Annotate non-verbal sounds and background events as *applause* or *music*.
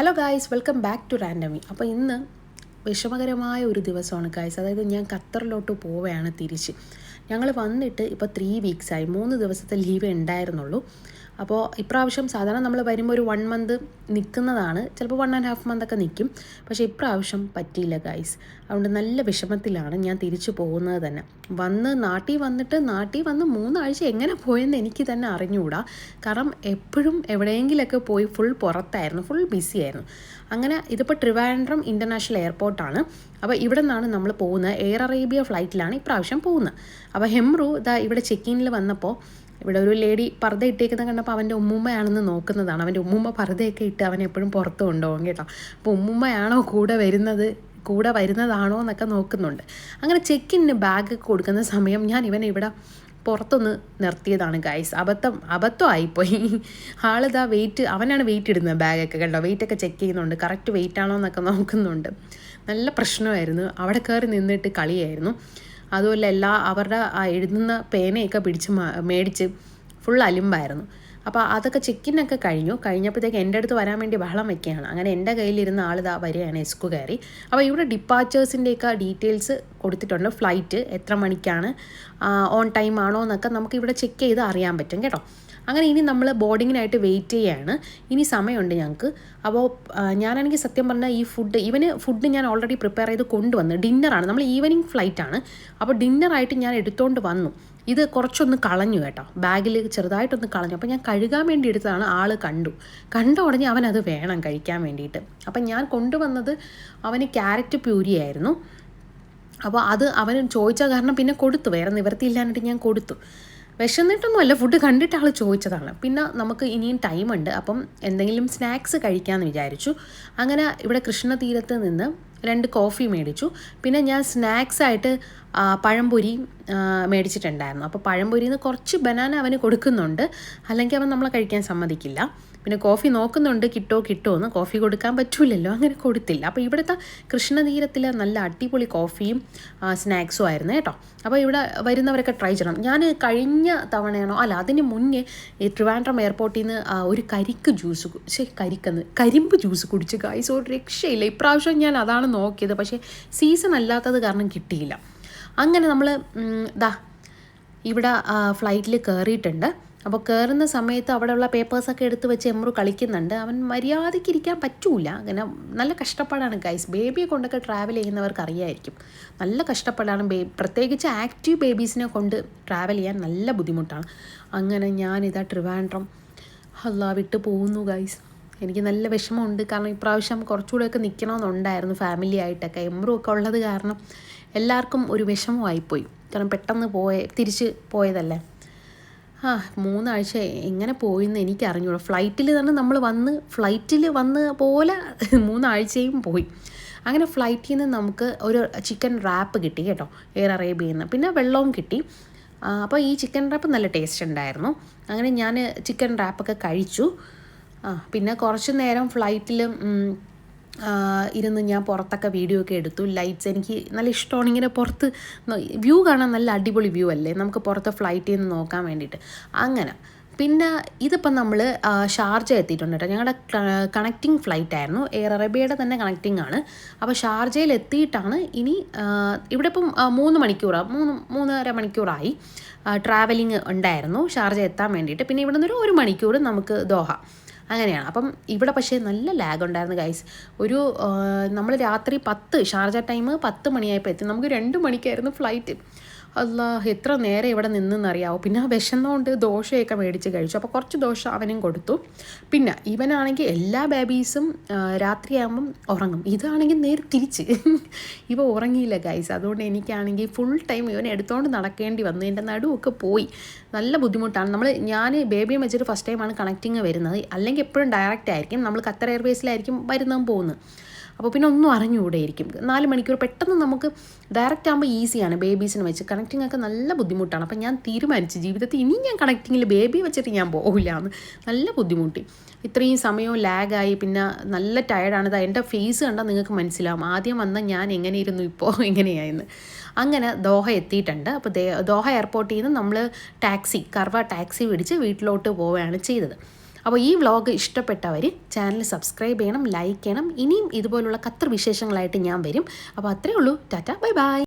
Hello guys welcome back to റാൻഡമി അപ്പോൾ ഇന്ന് വിഷമകരമായ ഒരു ദിവസമാണ് ഗായ്സ് അതായത് ഞാൻ ഖത്തറിലോട്ട് പോവുകയാണ് തിരിച്ച്. ഞങ്ങൾ വന്നിട്ട് ഇപ്പോൾ ത്രീ വീക്സായി മൂന്ന് ദിവസത്തെ ലീവ് ഉണ്ടായിരുന്നുള്ളൂ. അപ്പോൾ ഇപ്രാവശ്യം സാധാരണ നമ്മൾ വരുമ്പോൾ ഒരു വൺ മന്ത് നിൽക്കുന്നതാണ്. ചിലപ്പോൾ വൺ ആൻഡ് ഹാഫ് മന്ത് ഒക്കെ നിൽക്കും. പക്ഷേ ഇപ്രാവശ്യം പറ്റിയില്ല ഗൈസ് അതുകൊണ്ട് നല്ല വിഷമത്തിലാണ് ഞാൻ തിരിച്ചു പോകുന്നത് തന്നെ. വന്ന് നാട്ടിൽ വന്നിട്ട് നാട്ടിൽ വന്ന് മൂന്നാഴ്ച എങ്ങനെ പോയെന്ന് എനിക്ക് തന്നെ അറിഞ്ഞുകൂടാ കാരണം എപ്പോഴും എവിടെയെങ്കിലൊക്കെ പോയി ഫുൾ പുറത്തായിരുന്നു. ഫുൾ ബിസി ആയിരുന്നു. അങ്ങനെ ഇതിപ്പോൾ ട്രിവാൻഡ്രം ഇന്റർനാഷണൽ എയർപോർട്ടാണ് അപ്പോൾ ഇവിടെ നിന്നാണ് നമ്മൾ പോകുന്നത്. എയർ അറേബ്യ ഫ്ലൈറ്റിലാണ് ഇപ്രാവശ്യം പോകുന്നത്. അപ്പോൾ ഹെംറു ഇതാ ഇവിടെ ചെക്ക് വന്നപ്പോൾ ഇവിടെ ഒരു ലേഡി പർദ്ദ ഇട്ടേക്കുന്നത് കണ്ടപ്പോൾ അവന്റെ ഉമ്മുമ്മയാണെന്ന് നോക്കുന്നതാണ്. അവന്റെ ഉമ്മുമ്മ പർദ്ദയൊക്കെ ഇട്ട് അവൻ എപ്പോഴും പുറത്ത് കൊണ്ടുപോകും കേട്ടോ. അപ്പോൾ ഉമ്മുമ്മയാണോ കൂടെ വരുന്നത് കൂടെ വരുന്നതാണോ എന്നൊക്കെ നോക്കുന്നുണ്ട്. അങ്ങനെ ചെക്കിന് ബാഗ് കൊടുക്കുന്ന സമയം ഞാൻ ഇവൻ ഇവിടെ പുറത്തൊന്ന് നിർത്തിയതാണ് ഗൈസ് അബദ്ധം അബദ്ധമായിപ്പോയി ആളിതാ വെയിറ്റ് അവനാണ് വെയിറ്റ് ഇടുന്നത് ബാഗൊക്കെ കണ്ടോ? വെയിറ്റൊക്കെ ചെക്ക് ചെയ്യുന്നുണ്ട്. കറക്റ്റ് വെയിറ്റ് ആണോ എന്നൊക്കെ നോക്കുന്നുണ്ട്. നല്ല പ്രശ്നമായിരുന്നു. അവിടെ കയറി നിന്നിട്ട് കളിയായിരുന്നു. അതുപോലെ എല്ലാ അവരുടെ എഴുതുന്ന പേനയൊക്കെ പിടിച്ച് മേടിച്ച് ഫുൾ അലിമ്പായിരുന്നു. അപ്പോൾ അതൊക്കെ ചെക്കിനൊക്കെ കഴിഞ്ഞു. കഴിഞ്ഞപ്പോഴത്തേക്ക് എന്റെ അടുത്ത് വരാൻ വേണ്ടി ബഹളം വെക്കുകയാണ്. അങ്ങനെ എന്റെ കയ്യിലിരുന്ന ആൾ ഇതാ വരികയാണ് എസ്കു കയറി. അപ്പോൾ ഇവിടെ ഡിപ്പാച്ചേഴ്സിന്റെയൊക്കെ ഡീറ്റെയിൽസ് കൊടുത്തിട്ടുണ്ട്. ഫ്ലൈറ്റ് എത്ര മണിക്കാണ് ഓൺ ടൈം ആണോ എന്നൊക്കെ നമുക്ക് ഇവിടെ ചെക്ക് ചെയ്ത് അറിയാൻ പറ്റും കേട്ടോ. അങ്ങനെ ഇനി നമ്മൾ ബോർഡിങ്ങിനായിട്ട് വെയിറ്റ് ചെയ്യാണ്. ഇനി സമയമുണ്ട് ഞങ്ങൾക്ക് അപ്പോൾ ഞാനാണെങ്കിൽ സത്യം പറഞ്ഞാൽ ഈ ഫുഡ് ഇവന് ഫുഡ് ഞാൻ ഓൾറെഡി പ്രിപ്പയർ ചെയ്ത് കൊണ്ടുവന്നു. ഡിന്നറാണ് നമ്മൾ ഈവനിങ് ഫ്ലൈറ്റാണ് അപ്പോൾ ഡിന്നറായിട്ട് ഞാൻ എടുത്തുകൊണ്ട് വന്നു. ഇത് കുറച്ചൊന്ന് കളഞ്ഞു കേട്ടോ. ബാഗിൽ ചെറുതായിട്ടൊന്ന് കളഞ്ഞു. അപ്പോൾ ഞാൻ കഴുകാൻ വേണ്ടി എടുത്തതാണ്. ആൾ കണ്ടു. കണ്ട ഉടനെ അവനത് വേണം കഴിക്കാൻ വേണ്ടിയിട്ട്. അപ്പം ഞാൻ കൊണ്ടുവന്നത് അവന് ക്യാരറ്റ് പ്യൂരി ആയിരുന്നു അപ്പോൾ അത് അവന് ചോദിച്ച കാരണം പിന്നെ കൊടുത്തു. വേറെ നിവൃത്തിയില്ലാന്നിട്ട് ഞാൻ കൊടുത്തു. വിശന്നിട്ടൊന്നുമല്ല ഫുഡ് കണ്ടിട്ട് ആൾ ചോദിച്ചതാണ്. പിന്നെ നമുക്ക് ഇനിയും ടൈമുണ്ട് അപ്പം എന്തെങ്കിലും സ്നാക്സ് കഴിക്കാമെന്ന് വിചാരിച്ചു. അങ്ങനെ ഇവിടെ കൃഷ്ണ തീരത്ത് നിന്ന് രണ്ട് കോഫി മേടിച്ചു. പിന്നെ ഞാൻ സ്നാക്സ് ആയിട്ട് പഴംപൊരി മേടിച്ചിട്ടുണ്ടായിരുന്നു. അപ്പോൾ പഴംപൊരിയിൽ നിന്ന് കുറച്ച് ബനാന അവന് കൊടുക്കുന്നുണ്ട്. അല്ലെങ്കിൽ അവൻ നമ്മളെ കഴിക്കാൻ സമ്മതിക്കില്ല. പിന്നെ കോഫി നോക്കുന്നുണ്ട് കിട്ടോ കിട്ടോ എന്ന്. കോഫി കൊടുക്കാൻ പറ്റൂലല്ലോ അങ്ങനെ കൊടുത്തില്ല. അപ്പോൾ ഇവിടുത്തെ കൃഷ്ണതീരത്തിൽ നല്ല അടിപൊളി കോഫിയും സ്നാക്സും ആയിരുന്നു കേട്ടോ. അപ്പോൾ ഇവിടെ വരുന്നവരൊക്കെ ട്രൈ ചെയ്യണം. ഞാൻ കഴിഞ്ഞ തവണയാണോ അല്ല അതിന് മുന്നേ ഈ ട്രിവാൻഡ്രം എയർപോർട്ടിൽ നിന്ന് ഒരു കരിക്ക് ജ്യൂസ് ശരി കരിക്കെന്ന് കരിമ്പ് ജ്യൂസ് കുടിച്ച് കായ്സ് ഒരു രക്ഷയില്ല. ഇപ്രാവശ്യം ഞാൻ അതാണ് നോക്കിയത്. പക്ഷേ സീസൺ അല്ലാത്തത് കാരണം കിട്ടിയില്ല. അങ്ങനെ നമ്മൾ ദാ ഇവിടെ ഫ്ലൈറ്റിൽ കയറിയിട്ടുണ്ട് അപ്പോൾ കയറുന്ന സമയത്ത് അവിടെയുള്ള പേപ്പേഴ്സൊക്കെ എടുത്ത് വെച്ച് എമ്രു കളിക്കുന്നുണ്ട്. അവൻ മര്യാദയ്ക്ക് ഇരിക്കാൻ പറ്റൂല. അങ്ങനെ നല്ല കഷ്ടപ്പാടാണ് ഗൈസ് ബേബിയെ കൊണ്ടൊക്കെ ട്രാവൽ ചെയ്യുന്നവർക്ക് അറിയായിരിക്കും. നല്ല കഷ്ടപ്പാടാണ് ബേ പ്രത്യേകിച്ച് ആക്റ്റീവ് ബേബീസിനെ കൊണ്ട് ട്രാവൽ ചെയ്യാൻ നല്ല ബുദ്ധിമുട്ടാണ്. അങ്ങനെ ഞാനിതാ ട്രിവാൻഡ്രം അല്ല വിട്ട് പോകുന്നു ഗൈസ് എനിക്ക് നല്ല വിഷമമുണ്ട്. കാരണം ഇപ്രാവശ്യം കുറച്ചുകൂടെയൊക്കെ നിൽക്കണമെന്നുണ്ടായിരുന്നു ഫാമിലി ആയിട്ടൊക്കെ. എമ്രു ഒക്കെ ഉള്ളത് കാരണം എല്ലാവർക്കും ഒരു വിഷമമായിപ്പോയി. കാരണം പെട്ടെന്ന് പോയ തിരിച്ച് പോയതല്ലേ? ആ മൂന്നാഴ്ച എങ്ങനെ പോയെന്ന് എനിക്ക് അറിഞ്ഞൂടാ ഫ്ലൈറ്റിൽ തന്നെ നമ്മൾ വന്ന് ഫ്ലൈറ്റിൽ വന്ന പോലെ മൂന്നാഴ്ചയും പോയി. അങ്ങനെ ഫ്ലൈറ്റിൽ നിന്ന് നമുക്ക് ഒരു ചിക്കൻ റാപ്പ് കിട്ടി കേട്ടോ എയർ അറേബ്യയിൽ നിന്ന് പിന്നെ വെള്ളവും കിട്ടി. അപ്പോൾ ഈ ചിക്കൻ റാപ്പ് നല്ല ടേസ്റ്റ് ഉണ്ടായിരുന്നു. അങ്ങനെ ഞാൻ ചിക്കൻ റാപ്പൊക്കെ കഴിച്ചു. ആ പിന്നെ കുറച്ച് നേരം ഫ്ലൈറ്റിൽ ഇരുന്ന് ഞാൻ പുറത്തൊക്കെ വീഡിയോ ഒക്കെ എടുത്തു. ലൈറ്റ്സ് എനിക്ക് നല്ല ഇഷ്ടമാണ് ഇങ്ങനെ പുറത്ത് വ്യൂ കാണാൻ നല്ല അടിപൊളി വ്യൂ അല്ലേ? നമുക്ക് പുറത്ത് ഫ്ലൈറ്റിൽ നിന്ന് നോക്കാൻ വേണ്ടിയിട്ട്. അങ്ങനെ. പിന്നെ ഇതിപ്പം നമ്മൾ ഷാർജ എത്തിയിട്ടുണ്ട് കേട്ടോ. ഞങ്ങളുടെ കണക്റ്റിംഗ് ഫ്ലൈറ്റ് ആയിരുന്നു. എയർ അറേബ്യയുടെ തന്നെ കണക്റ്റിംഗ് ആണ്. അപ്പോൾ ഷാർജയിൽ എത്തിയിട്ടാണ് ഇനി ഇവിടെ ഇപ്പം മൂന്ന് മണിക്കൂറാണ് മൂന്ന് മൂന്നര മണിക്കൂറായി ട്രാവലിംഗ് ഉണ്ടായിരുന്നു. ഷാർജ എത്താൻ വേണ്ടിയിട്ട്. പിന്നെ ഇവിടെ നിന്നൊരു ഒരു മണിക്കൂർ നമുക്ക് ദോഹ. അങ്ങനെയാണ്. അപ്പം ഇവിടെ പക്ഷേ നല്ല ലാഗ് ഉണ്ടായിരുന്നു ഗൈസ് ഒരു നമ്മൾ രാത്രി പത്ത് ഷാർജ ടൈം പത്ത് മണിയായപ്പോൾ എത്തി നമുക്ക് രണ്ട് മണിക്കായിരുന്നു ഫ്ലൈറ്റ് അല്ല എത്ര നേരം ഇവിടെ നിന്നെന്നറിയാവോ? പിന്നെ ആ വിശന്നുകൊണ്ട് ദോശയൊക്കെ മേടിച്ച് കഴിച്ചു. അപ്പോൾ കുറച്ച് ദോശ അവനും കൊടുത്തു. പിന്നെ ഇവനാണെങ്കിൽ എല്ലാ ബേബീസും രാത്രിയാകുമ്പം ഉറങ്ങും. ഇതാണെങ്കിൽ നേരെ തിരിച്ച്. *laughs* ഇവ ഉറങ്ങിയില്ല ഗൈസ് അതുകൊണ്ട് എനിക്കാണെങ്കിൽ ഫുൾ ടൈം ഇവനെ എടുത്തുകൊണ്ട് നടക്കേണ്ടി വന്നു. എന്റെ നടുവൊക്കെ പോയി. നല്ല ബുദ്ധിമുട്ടാണ്. നമ്മൾ ഞാൻ ബേബിയെ വെച്ചിട്ട് ഫസ്റ്റ് ടൈമാണ് കണക്റ്റിങ് വരുന്നത്. അല്ലെങ്കിൽ എപ്പോഴും ഡയറക്റ്റ് ആയിരിക്കും. നമ്മൾ ഖത്തർ എയർവേസിലായിരിക്കും വരുന്നതും പോകുന്നത്. അപ്പോൾ പിന്നെ ഒന്നും അറിഞ്ഞുകൂടെയിരിക്കും. നാല് മണിക്കൂർ പെട്ടെന്ന് നമുക്ക് ഡയറക്റ്റ് ആകുമ്പോൾ ഈസിയാണ് ബേബീസിനെ വെച്ച്. കണക്റ്റിംഗ് ഒക്കെ നല്ല ബുദ്ധിമുട്ടാണ്. അപ്പം ഞാൻ തീരുമാനിച്ചു ജീവിതത്തിൽ ഇനി ഞാൻ കണക്റ്റിങ്ങിൽ ബേബി വെച്ചിട്ട് ഞാൻ പോകില്ല എന്ന് നല്ല ബുദ്ധിമുട്ടി. ഇത്രയും സമയവും ലാഗായി പിന്നെ നല്ല ടയർഡാണ് ഇത് എന്റെ ഫേസ് കണ്ടാൽ നിങ്ങൾക്ക് മനസ്സിലാവും. ആദ്യം വന്ന ഞാൻ എങ്ങനെയിരുന്നു ഇപ്പോൾ എങ്ങനെയായിരുന്നു അങ്ങനെ ദോഹ എത്തിയിട്ടുണ്ട്. അപ്പോൾ ദോഹ എയർപോർട്ടിൽ നിന്ന് നമ്മൾ ടാക്സി കർവ ടാക്സി പിടിച്ച് വീട്ടിലോട്ട് പോവുകയാണ് ചെയ്തത്. അപ്പോൾ ഈ വ്ളോഗ് ഇഷ്ടപ്പെട്ടവർ ചാനൽ സബ്സ്ക്രൈബ് ചെയ്യണം ലൈക്ക് ചെയ്യണം. ഇനിയും ഇതുപോലുള്ള കത്ര വിശേഷങ്ങളായിട്ട് ഞാൻ വരും. അപ്പോൾ അത്രേ ഉള്ളൂ. Tata bye bye.